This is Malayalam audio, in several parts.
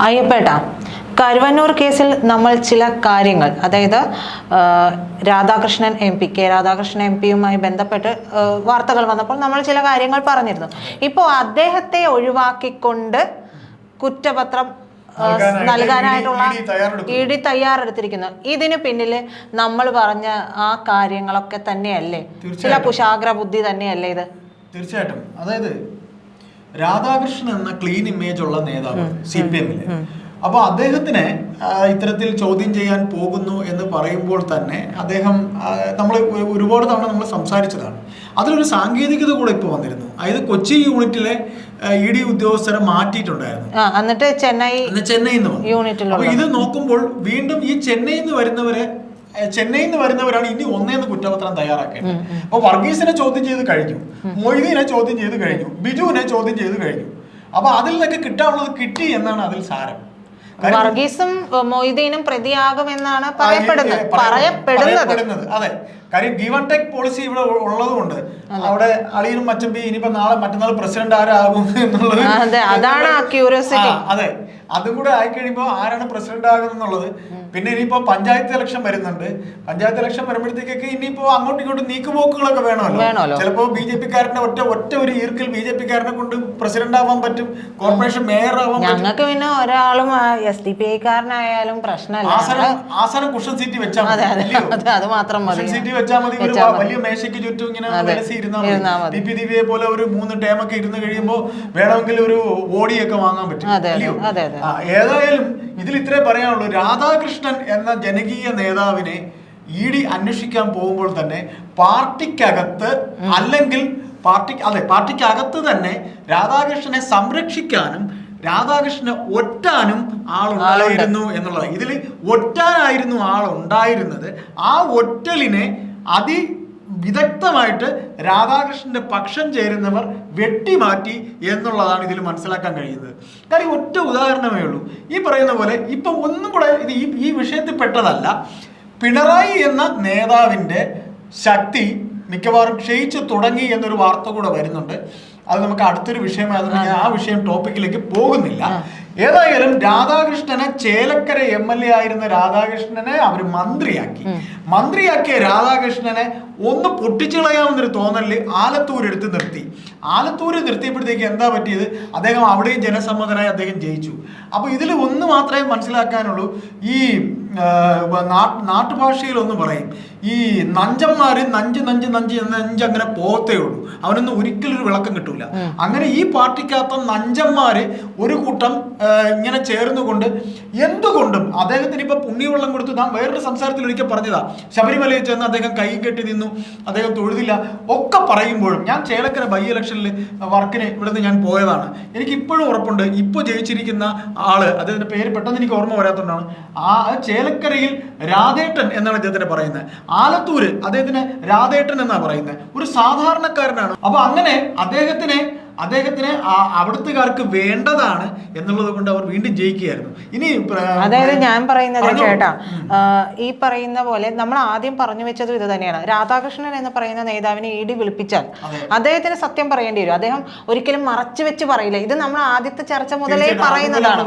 അയ്യപ്പേട്ട കരുവന്നൂർ കേസിൽ നമ്മൾ ചില കാര്യങ്ങൾ അതായത് Radhakrishnan M P K Radhakrishnan M പിയുമായി ബന്ധപ്പെട്ട് വാർത്തകൾ വന്നപ്പോൾ നമ്മൾ ചില കാര്യങ്ങൾ പറഞ്ഞിരുന്നു. ഇപ്പോൾ അദ്ദേഹത്തെ ഒഴിവാക്കിക്കൊണ്ട് കുറ്റപത്രം നൽകാനായിട്ടുള്ള ഇടി തയ്യാറെടുക്കുന്നു. ഇ ഡി തയ്യാറെടുത്തിരിക്കുന്നു. ഇതിന് പിന്നിൽ നമ്മൾ പറഞ്ഞ ആ കാര്യങ്ങളൊക്കെ തന്നെയല്ലേ? ചില. കുശാഗ്ര ബുദ്ധി തന്നെയല്ലേ ഇത്? തീർച്ചയായിട്ടും. അതായത് രാധാകൃഷ്ണൻ എന്ന ക്ലീൻ ഇമേജ് ഉള്ള നേതാവ് സി പി എമ്മിൽ അപ്പൊ അദ്ദേഹത്തിനെ ഇത്തരത്തിൽ ചോദ്യം ചെയ്യാൻ പോകുന്നു എന്ന് പറയുമ്പോൾ തന്നെ അദ്ദേഹം നമ്മൾ ഒരുപാട് തവണ നമ്മൾ സംസാരിച്ചതാണ്. അതിലൊരു സാങ്കേതികത കൂടെ ഇപ്പോൾ വന്നിരുന്നു. അതായത് കൊച്ചി യൂണിറ്റിലെ ഇ ഡി ഉദ്യോഗസ്ഥരെ മാറ്റിയിട്ടുണ്ടായിരുന്നു. എന്നിട്ട് ചെന്നൈ ചെന്നൈ വന്നു. അപ്പൊ ഇത് നോക്കുമ്പോൾ വീണ്ടും ഈ ചെന്നൈയിൽ നിന്ന് വരുന്നവരെ ചെന്നൈയിൽ നിന്ന് വരുന്നവരാണ് ഇനി ഒന്നേന്ന് കുറ്റപത്രം തയ്യാറാക്കേണ്ടത്. അപ്പൊ വർഗീസിനെ ചോദ്യം ചെയ്ത് കഴിഞ്ഞു മൊയ്തീനെ ചോദ്യം ചെയ്ത് കഴിഞ്ഞു ബിജുവിനെ ചോദ്യം ചെയ്ത് കഴിഞ്ഞു. അപ്പൊ അതിൽ നിന്നൊക്കെ കിട്ടാനുള്ളത് കിട്ടി എന്നാണ് അതിൽ സാരം. വർഗീസും മൊയ്തീനും പ്രതിയാകുമെന്നാണ് എന്നാണ് പറയപ്പെടുന്നത്. പറയപ്പെടുന്നത്. അതെ. കാര്യം ഗിവ് ആൻഡ് ടേക്ക് പോളിസി ഇവിടെ ഉള്ളതുകൊണ്ട്. അവിടെ അളിയനും മച്ചമ്പി ഇനിയിപ്പോ നാളെ മറ്റന്നാൾ പ്രസിഡന്റ് ആരാകും എന്നുള്ളത് അതെ, അതാണ് അതെ അതും. കൂടെ ആയിക്കഴിയുമ്പോ ആരാണ് പ്രസിഡന്റ് ആകുന്നത് എന്നുള്ളത് പിന്നെ ഇനിയിപ്പോ പഞ്ചായത്ത് ഇലക്ഷൻ വരുന്നുണ്ട്. പഞ്ചായത്ത് ഇലക്ഷൻ വരുമ്പോഴത്തേക്കൊക്കെ ഇനിയിപ്പോ അങ്ങോട്ടും ഇങ്ങോട്ടും നീക്കുപോക്കുകളൊക്കെ വേണമല്ലോ. ചിലപ്പോ ബി ജെ പിക്കാരന്റെ ഒറ്റ ഒറ്റ ഒരു ഈർക്കിൽ ബി ജെ പിക്കാരനെ കൊണ്ട് പ്രസിഡന്റ് ആവാൻ പറ്റും. കോർപ്പറേഷൻ മേയർ ആവാൻ ഞങ്ങൾക്ക് പിന്നെ ഒരാളും എസ് ഡി പി ഐക്കാരനായാലും പ്രശ്നമല്ല. ആസനം ആസനം കുഷൻ സീറ്റ് വെച്ചാൽ അതെ മാത്രം മതി. സീറ്റ് വെച്ചാൽ മതി ഒരു വലിയ മേശയ്ക്ക് ചുറ്റും ഇങ്ങനെ. വിലസി ഇരുന്നാൽ ഇരുന്നാ മതി. മതി. ദീപി പോലെ ഒരു മൂന്ന് ടേമൊക്കെ ഇരുന്ന് കഴിയുമ്പോൾ വേണമെങ്കിൽ ഒരു ഓടിയൊക്കെ വാങ്ങാൻ പറ്റും അല്ലയോ? ഏതായാലും ഇതിൽ ഇത്രേ പറയാനുള്ളൂ. രാധാകൃഷ്ണൻ എന്ന ജനകീയ നേതാവിനെ ഇ ഡി അന്വേഷിക്കാൻ പോകുമ്പോൾ തന്നെ പാർട്ടിക്കകത്ത് അല്ലെങ്കിൽ പാർട്ടി അതെ പാർട്ടിക്കകത്ത് തന്നെ രാധാകൃഷ്ണനെ സംരക്ഷിക്കാനും രാധാകൃഷ്ണനെ ഒറ്റാനും ആളുണ്ടായിരുന്നു എന്നുള്ളത് ഇതിൽ ഒറ്റാനായിരുന്നു ആളുണ്ടായിരുന്നത്. ആ ഒറ്റലിനെ അതി വിദഗ്ധമായിട്ട് രാധാകൃഷ്ണന്റെ പക്ഷം ചേരുന്നവർ വെട്ടിമാറ്റി എന്നുള്ളതാണ് ഇതിൽ മനസ്സിലാക്കാൻ കഴിയുന്നത്. കാര്യം ഒറ്റ ഉദാഹരണമേ ഉള്ളൂ. ഈ പറയുന്ന പോലെ ഇപ്പം ഒന്നും കൂടെ ഇത് ഈ ഈ വിഷയത്തിൽ പെട്ടതല്ല. പിണറായി എന്ന നേതാവിന്റെ ശക്തി മിക്കവാറും ക്ഷയിച്ചു തുടങ്ങി എന്നൊരു വാർത്ത കൂടെ വരുന്നുണ്ട്. അത് നമുക്ക് അടുത്തൊരു വിഷയമായതുകൊണ്ട് ഞാൻ ആ വിഷയം ടോപ്പിക്കിലേക്ക് പോകുന്നില്ല. ഏതായാലും രാധാകൃഷ്ണനെ ചേലക്കര എം എൽ എ ആയിരുന്ന രാധാകൃഷ്ണനെ അവർ മന്ത്രിയാക്കി. മന്ത്രിയാക്കിയ രാധാകൃഷ്ണനെ ഒന്ന് പൊട്ടിച്ചു കളയാമെന്നൊരു തോന്നലിൽ ആലത്തൂർ എടുത്ത് നിർത്തി. ആലത്തൂർ നിർത്തിയപ്പോഴത്തേക്ക് എന്താ പറ്റിയത്? അദ്ദേഹം അവിടെയും ജനസമ്മതനായി അദ്ദേഹം ജയിച്ചു. അപ്പൊ ഇതിൽ ഒന്ന് മാത്രമേ മനസ്സിലാക്കാനുള്ളൂ. ഈ ആ, നാ- നാട്ടുഭാഷയിൽ ഒന്ന് പറയും. ഈ നഞ്ചന്മാർ നഞ്ച് നഞ്ച് നഞ്ച് നഞ്ച് അങ്ങനെ പോകത്തേ ഉള്ളൂ. അവനൊന്നും ഒരിക്കലും ഒരു വിളക്കം കിട്ടൂല. അങ്ങനെ ഈ പാർട്ടിക്കകത്ത നഞ്ചന്മാർ ഒരു കൂട്ടം ഇങ്ങനെ ചേർന്നുകൊണ്ട് എന്തുകൊണ്ടും അദ്ദേഹത്തിന് ഇപ്പൊ പുണ്യവെള്ളം കൊടുത്തു. നാം വേറൊരു സംസാരത്തിൽ ഒരിക്കൽ പറഞ്ഞതാ. ശബരിമലയിൽ ചെന്ന് അദ്ദേഹം കൈ കെട്ടി നിന്നു. അദ്ദേഹം തൊഴുതില്ല. ഒക്കെ പറയുമ്പോഴും ഞാൻ ചേലക്കര ബൈ ഇലക്ഷനിൽ വർക്കിന് ഇവിടുന്ന് ഞാൻ പോയതാണ്. എനിക്ക് ഇപ്പോഴും ഉറപ്പുണ്ട്. ഇപ്പോൾ ജയിച്ചിരിക്കുന്ന ആൾ അദ്ദേഹത്തിന്റെ പേര് പെട്ടെന്ന് എനിക്ക് ഓർമ്മ വരാത്തതുകൊണ്ടാണ്. ആ ചേലക്കരയിൽ രാധേട്ടൻ എന്നാണ് അദ്ദേഹത്തിന് പറയുന്നത്. ആലത്തൂര് അദ്ദേഹത്തിന് രാധേട്ടൻ എന്നാണ് പറയുന്നത്. ഒരു സാധാരണക്കാരനാണ്. അപ്പൊ അങ്ങനെ അദ്ദേഹത്തിനെ അദ്ദേഹത്തിന് അവിടുത്തുകാർക്ക് വേണ്ടതാണ് എന്നുള്ളത് കൊണ്ട് അവർ വീണ്ടും ജയിക്കുകയായിരുന്നു. ഇനി അതായത് ഞാൻ പറയുന്നത് കേട്ടാ ചേട്ടാ ഈ പറയുന്ന പോലെ നമ്മൾ ആദ്യം പറഞ്ഞു വെച്ചതും ഇത് തന്നെയാണ്. രാധാകൃഷ്ണൻ എന്ന് പറയുന്ന നേതാവിനെ ഇ ഡി വിളിപ്പിച്ചാൽ അദ്ദേഹത്തിന് സത്യം പറയേണ്ടി വരും. അദ്ദേഹം ഒരിക്കലും മറച്ചു വെച്ച് പറയില്ല. ഇത് നമ്മൾ ആദ്യത്തെ ചർച്ച മുതലേ പറയുന്നതാണ്.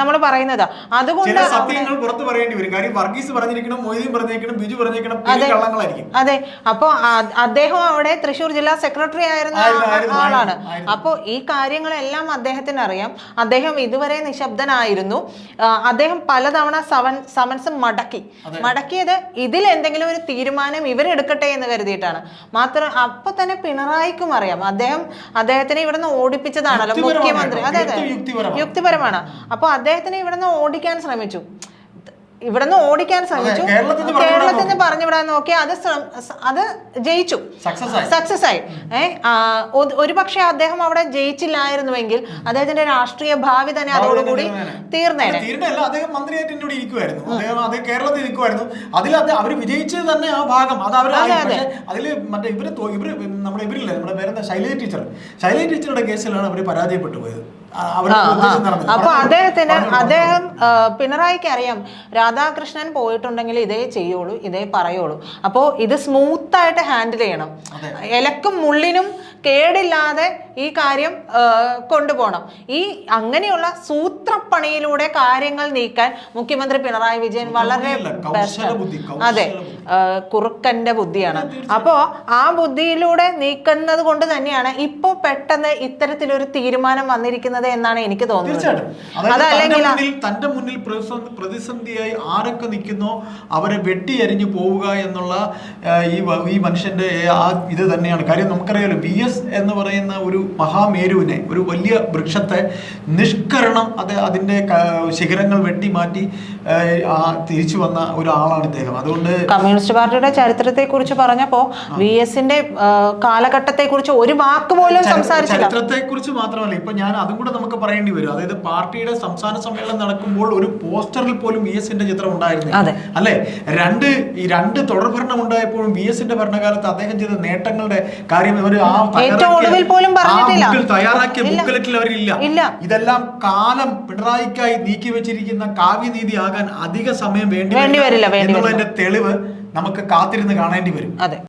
നമ്മൾ പറയുന്നത്. അതുകൊണ്ട് സത്യങ്ങൾ പുറത്തു പറയേണ്ടി വരും. കാര്യം വർഗീസ് പറഞ്ഞിരിക്കണം മൊയ്തീൻ പറഞ്ഞിരിക്കണം ബിജു പറഞ്ഞിരിക്കണം അതെ. അതെ. അപ്പൊ അദ്ദേഹം അവിടെ തൃശൂർ ജില്ലാ സെക്രട്ടറി ആയിരുന്ന ആളാണ്. അപ്പോൾ ഈ കാര്യങ്ങളെല്ലാം അദ്ദേഹത്തിന് അറിയാം അദ്ദേഹം ഇതുവരെ നിശബ്ദനായിരുന്നു. അദ്ദേഹം പലതവണ സവൻ സമൻസ് മടക്കി. മടക്കിയത് ഇതിൽ എന്തെങ്കിലും ഒരു തീരുമാനം ഇവരെടുക്കട്ടെ എന്ന് കരുതിയിട്ടാണ്. മാത്രം അപ്പൊ തന്നെ പിണറായിക്കും അറിയാം. അദ്ദേഹം അദ്ദേഹത്തിനെ ഇവിടുന്ന് ഓടിപ്പിച്ചതാണല്ലോ മുഖ്യമന്ത്രി. അതെ അതെ. യുക്തിപരമാണ്. യുക്തിപരമാണ്. അപ്പൊ അദ്ദേഹത്തിനെ ഇവിടുന്ന് ഓടിക്കാൻ ശ്രമിച്ചു. ഇവിടുന്ന് ഓടിക്കാൻ ശ്രമിച്ചു കേരളത്തിൽ നിന്ന് പറഞ്ഞു വിടാൻ നോക്കി. അത് അത് ജയിച്ചു. സക്സസ് ആയി. ഒരു പക്ഷേ അദ്ദേഹം അവിടെ ജയിച്ചില്ലായിരുന്നുവെങ്കിൽ അദ്ദേഹത്തിന്റെ രാഷ്ട്രീയ ഭാവി തന്നെ അതോടുകൂടി തീർന്നേനെ. തീർന്നല്ല അദ്ദേഹം മന്ത്രിയായിട്ട് എന്നോട് ഇരിക്കുമായിരുന്നു അദ്ദേഹം അത് കേരളത്തിൽ നിൽക്കുമായിരുന്നു അതിൽ അത് അവർ വിജയിച്ചത് തന്നെ ആ ഭാഗം. അത് അവർ അതിൽ മറ്റേ ഇവർ ഇവർ നമ്മുടെ ഇവരില്ലേ നമ്മുടെ പേരെന്താ ശൈലജ ടീച്ചർ. ശൈലജ ടീച്ചറുടെ കേസിലാണ് അവർ പരാജയപ്പെട്ടു പോയത്. അപ്പൊ അദ്ദേഹത്തിന് അദ്ദേഹം പിണറായിക്ക് അറിയാം രാധാകൃഷ്ണൻ പോയിട്ടുണ്ടെങ്കിൽ ഇതേ ചെയ്യുള്ളൂ ഇതേ പറയുള്ളൂ. അപ്പോ ഇത് സ്മൂത്ത് ആയിട്ട് ഹാൻഡിൽ ചെയ്യണം. ഇലക്കും മുള്ളിനും കേടില്ലാതെ ഈ കാര്യം കൊണ്ടുപോകണം. ഈ അങ്ങനെയുള്ള സൂത്രപ്പണിയിലൂടെ കാര്യങ്ങൾ നീക്കാൻ മുഖ്യമന്ത്രി പിണറായി വിജയൻ വളരെ അതെ. കുറുക്കന്റെ ബുദ്ധിയാണ്. അപ്പോ ആ ബുദ്ധിയിലൂടെ നീക്കുന്നത് കൊണ്ട് തന്നെയാണ് ഇപ്പോ പെട്ടെന്ന് ഇത്തരത്തിലൊരു തീരുമാനം വന്നിരിക്കുന്നത് എന്നാണ് എനിക്ക് തോന്നുന്നത്. അതല്ലെങ്കിൽ തന്റെ മുന്നിൽ പ്രതിസന്ധിയായി ആരൊക്കെ നിൽക്കുന്നോ അവരെ വെട്ടി അരിഞ്ഞു പോവുക എന്നുള്ള ഈ ഈ മനുഷ്യന്റെ ആ ഇത് തന്നെയാണ്. കാര്യം നമുക്കറിയാലോ ബി എസ് എന്ന് പറയുന്ന ഒരു മഹാമേരുവിനെ ഒരു വലിയ വൃക്ഷത്തെ നിഷ്കരണം അത് അതിന്റെ ശിഖരങ്ങൾ വെട്ടി മാറ്റി തിരിച്ചു വന്ന ഒരാളാണ് ഇദ്ദേഹം. അതുകൊണ്ട് കമ്മ്യൂണിസ്റ്റ് പാർട്ടിയുടെ ചരിത്രത്തെ കുറിച്ച് പറഞ്ഞപ്പോ വി എസിന്റെ കാലഘട്ടത്തെ കുറിച്ച് ഒരു വാക്ക് പോലും സംസാരിച്ചില്ല. ചരിത്രത്തെ കുറിച്ച് മാത്രമല്ല ഇപ്പൊ ഞാൻ അതും കൂടെ നമുക്ക് പറയേണ്ടി വരും. അതായത് പാർട്ടിയുടെ സംസ്ഥാന സമ്മേളനം നടക്കുമ്പോൾ ഒരു പോസ്റ്ററിൽ പോലും വി എസിന്റെ ചിത്രം ഉണ്ടായിരുന്നു. അല്ലെ? രണ്ട് ഈ രണ്ട് തുടർഭരണം ഉണ്ടായപ്പോഴും വി എസിന്റെ ഭരണകാലത്ത് അദ്ദേഹം ചെയ്ത നേട്ടങ്ങളുടെ കാര്യം ആ ഒടുവിൽ പോലും പറഞ്ഞിട്ടില്ല. തയ്യാറാക്കിയ. ബുക്കിലെറ്റിൽ അവരില്ല. ഇതെല്ലാം കാലം പിണറായിക്കായി നീക്കി വെച്ചിരിക്കുന്ന കാവ്യനീതി ആകാൻ അധിക സമയം വേണ്ടി വരില്ല, എന്നുള്ളതിന്റെ തെളിവ് നമുക്ക് കാത്തിരുന്ന് കാണേണ്ടി വരും. അതെ.